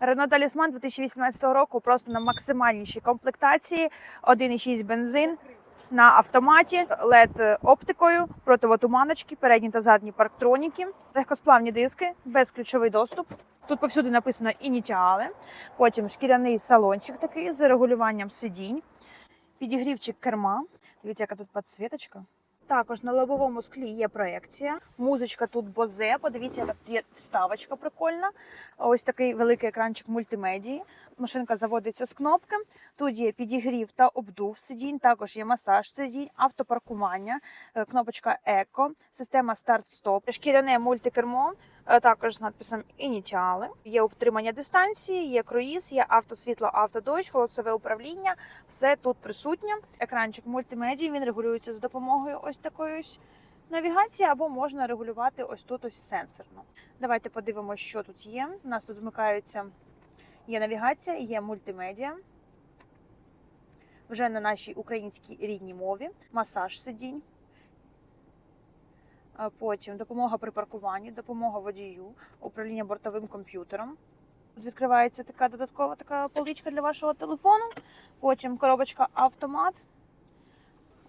Renault Talisman 2018 року просто на максимальнішій комплектації, 1,6 бензин на автоматі, led оптикою, противотуманочки, передні та задні парктроніки, легкосплавні диски, безключовий доступ. Тут повсюди написано ініціали, потім шкіряний салончик такий з регулюванням сидінь, підігрівчик керма. Дивіться, яка тут підсвіточка. Також на лобовому склі є проекція. Музичка тут бозе. Подивіться, яка є вставочка прикольна. Ось такий великий екранчик мультимедії. Машинка заводиться з кнопки. Тут є підігрів та обдув сидінь. Також є масаж сидінь, автопаркування, е, кнопочка еко, система старт-стоп, шкіряне мультикермо. Е, Також з надписом ініціали. Є утримання дистанції, є круїз, є автосвітло, автодощ, голосове управління. Все тут присутнє. Екранчик мультимедії він регулюється з допомогою ось такої ось навігації, або можна регулювати ось тут ось сенсорно. Давайте подивимося, що тут є. У нас тут вмикаються є навігація, є мультимедіа. Вже на нашій українській рідній мові, масаж сидінь. Потім допомога при паркуванні, допомога водію, управління бортовим комп'ютером. Тут відкривається така додаткова така поличка для вашого телефону. Потім коробочка автомат.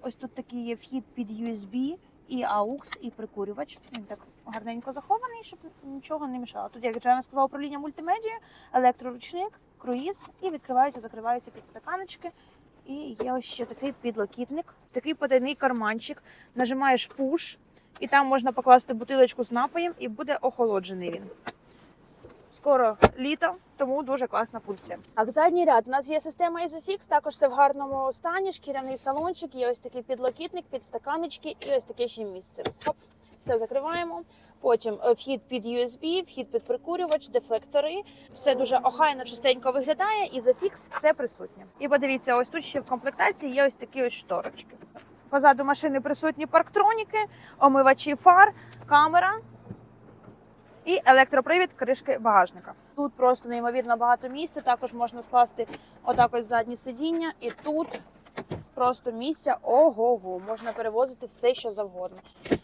Ось тут такий є вхід під USB і AUX, і прикурювач. Він так гарненько захований, щоб нічого не мішало. Тут, як я вже сказала, управління мультимедією, електроручник, круїз і відкриваються, закриваються підстаканочки. І є ось ще такий підлокітник, такий потайний карманчик. Нажимаєш пуш, і там можна покласти бутилочку з напоєм, і буде охолоджений він. Скоро літо, тому дуже класна функція. Так, задній ряд. У нас є система Isofix, також все в гарному стані, шкіряний салончик, є ось такий підлокітник, підстаканечки і ось таке ще місце. Хоп, все закриваємо. Потім е, вхід під USB, вхід під прикурювач, дефлектори. Все дуже охайно, чистенько виглядає. Isofix все присутнє. І подивіться, ось тут ще в комплектації є ось такі ось шторочки. Позаду машини присутні парктроніки, омивачі фар, камера і електропривід кришки багажника. Тут просто неймовірно багато місця. Також можна скласти отак ось задні сидіння, і тут просто місця ого-го. Можна перевозити все, що завгодно. Е,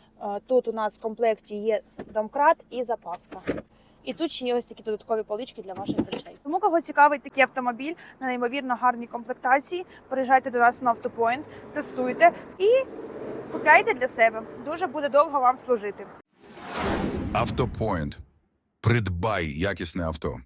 Тут у нас в комплекті є домкрат і запаска. І тут ще є ось такі додаткові полички для ваших речей. Тому кого цікавить такий автомобіль на неймовірно гарній комплектації, приїжджайте до нас на автопоінт, тестуйте і купляйте для себе. Дуже буде довго вам служити. Автопоінт. Придбай якісне авто.